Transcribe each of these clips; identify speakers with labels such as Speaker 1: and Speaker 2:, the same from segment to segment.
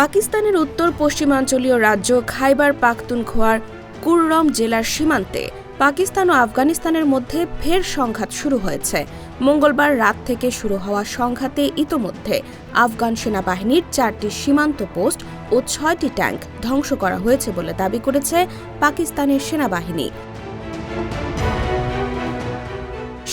Speaker 1: পাকিস্তানের উত্তর পশ্চিমাঞ্চলীয় রাজ্য খাইবার পাখতুনখোয়ার কুররম জেলার সীমান্তে পাকিস্তান ও আফগানিস্তানের মধ্যে ফের সংঘাত শুরু হয়েছে। মঙ্গলবার রাত থেকে শুরু হওয়া সংঘাতে ইতোমধ্যে আফগান সেনাবাহিনীর চারটি সীমান্ত পোস্ট ও ছয়টি ট্যাঙ্ক ধ্বংস করা হয়েছে বলে দাবি করেছে পাকিস্তানের সেনাবাহিনী।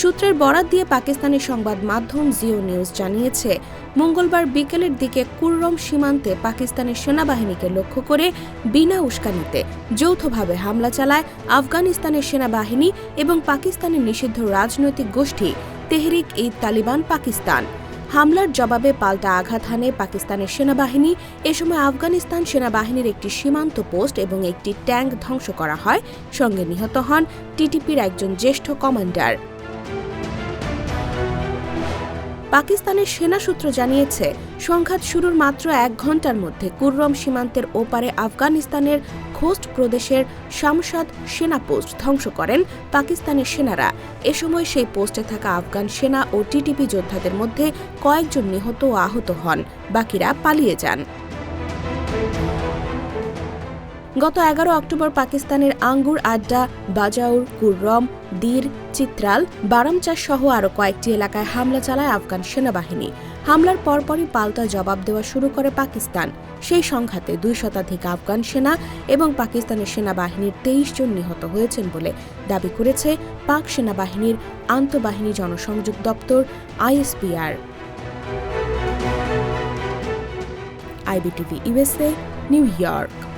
Speaker 1: সূত্রের বরাত দিয়ে পাকিস্তানের সংবাদ মাধ্যম জিও নিউজ জানিয়েছে, মঙ্গলবার বিকেলের দিকে কুররম সীমান্তে পাকিস্তানের সেনাবাহিনীকে লক্ষ্য করে বিনা উস্কানিতে যৌথভাবে হামলা চালায় আফগানিস্তানের সেনাবাহিনী এবং পাকিস্তানের নিষিদ্ধ রাজনৈতিক গোষ্ঠী তেহরিক ই তালিবান পাকিস্তান। হামলার জবাবে পাল্টা আঘাত হানে পাকিস্তানের সেনাবাহিনী। এ সময় আফগানিস্তান সেনাবাহিনীর একটি সীমান্ত পোস্ট এবং একটি ট্যাঙ্ক ধ্বংস করা হয়। সঙ্গে নিহত হন টিটিপির একজন জ্যেষ্ঠ কমান্ডার। পাকিস্তানের সেনা সূত্র জানিয়েছে, সংঘাত শুরুর মাত্র এক ঘণ্টার মধ্যে কুররম সীমান্তের ওপারে আফগানিস্তানের খোস্ট প্রদেশের শামসাদ সেনা পোস্ট ধ্বংস করেন পাকিস্তানের সেনারা। এ সময় সেই পোস্টে থাকা আফগান সেনা ও টিটিপি যোদ্ধাদের মধ্যে কয়েকজন নিহত ও আহত হন। বাকিরা পালিয়ে যান। গত এগারো অক্টোবর পাকিস্তানের আঙ্গুর আড্ডা, বাজাউর, কুররম, দীর, চিত্রাল বারামচা সহ আরও কয়েকটি এলাকায় হামলা চালায় আফগান সেনাবাহিনী। হামলার পরপরই পাল্টা জবাব দেওয়া শুরু করে পাকিস্তান। সেই সংঘাতে দুই শতাধিক আফগান সেনা এবং পাকিস্তানের সেনাবাহিনীর তেইশ জন নিহত হয়েছেন বলে দাবি করেছে পাক সেনাবাহিনীর আন্তঃবাহিনী জনসংযোগ দপ্তর ISPR IBTV USA New York.